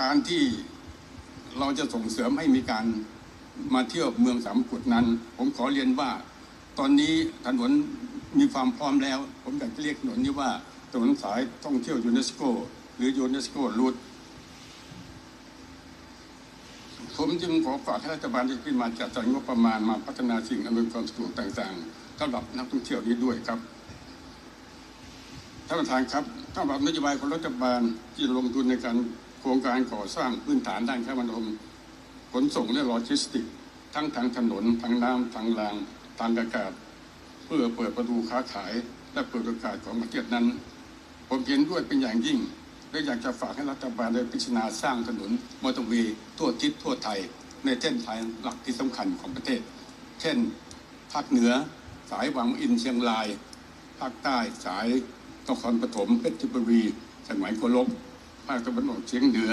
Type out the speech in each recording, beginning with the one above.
การที่เราจะส่งเสริมให้มีการมาเที่ยวเมืองสามกุฎนั้น ผมขอเรียนว่า ตอนนี้ถนนมีความพร้อมแล้ว ผมอยากจะเรียกถนนนี้ว่าถนนสายท่องเที่ยวยูเนสโก หรือยูเนสโกรูทผมจึงขอฝากให้รัฐบาลที่ขึ้นมาจัดสรรงบประมาณมาพัฒนาสิ่งอำนวยความสะดวกต่างๆสำหรับนักท่องเที่ยวนี้ด้วยครับท่านประธานครับสำหรับนโยบายของรัฐบาลที่ลงทุนในการ โครงการก่อสร้างพื้นฐานด้านคมนาคมขนส่งและโลจิสติกส์ทั้งทางถนนทางน้ำทางรางทางอากาศ เพื่อเปิดประตูค้าขาย และเปิดโอกาสของประเทศนั้น ผมเห็นด้วยเป็นอย่างยิ่ง และอยากจะฝากให้รัฐบาลได้พิจารณาสร้างถนนมอเตอร์เวย์ทั่วทิศทั่วไทย ในเส้นทางหลักที่สำคัญของประเทศ เช่น ภาคเหนือสายวังอินเชียงราย ภาคใต้สายนครปฐมเพชรบุรีสมัยโกลก ภาคตะวันออกเฉียงเหนือ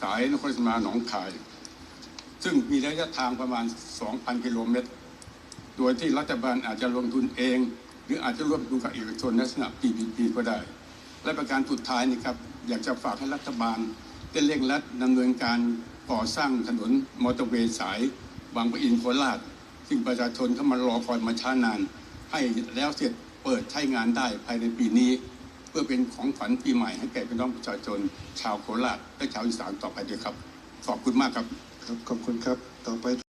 สายนครสมาหนองคาย ซึ่งมีระยะทางประมาณ 2,000 กิโลเมตร โดยที่รัฐบาลอาจจะลงทุนเอง หรืออาจจะร่วมทุนกับเอกชนในลักษณะ PPP ก็ได้ และประการสุดท้ายนี่ครับ อยากจะฝากให้รัฐบาลได้เร่งรัดดำเนินการก่อสร้างถนนมอเตอร์เวย์สาย บางปะอินโคราช ซึ่งประชาชนเข้ามารอคอยมาช้านาน ให้แล้วเสร็จเปิดใช้งานได้ภายในปีนี้ เพื่อเป็นของขวัญปีใหม่ให้แก่พี่น้องประชาชน ชาวโคราชและชาวอีสานต่อไปด้วยครับ ขอบคุณมากครับ ครับ ขอบคุณครับ ต่อไป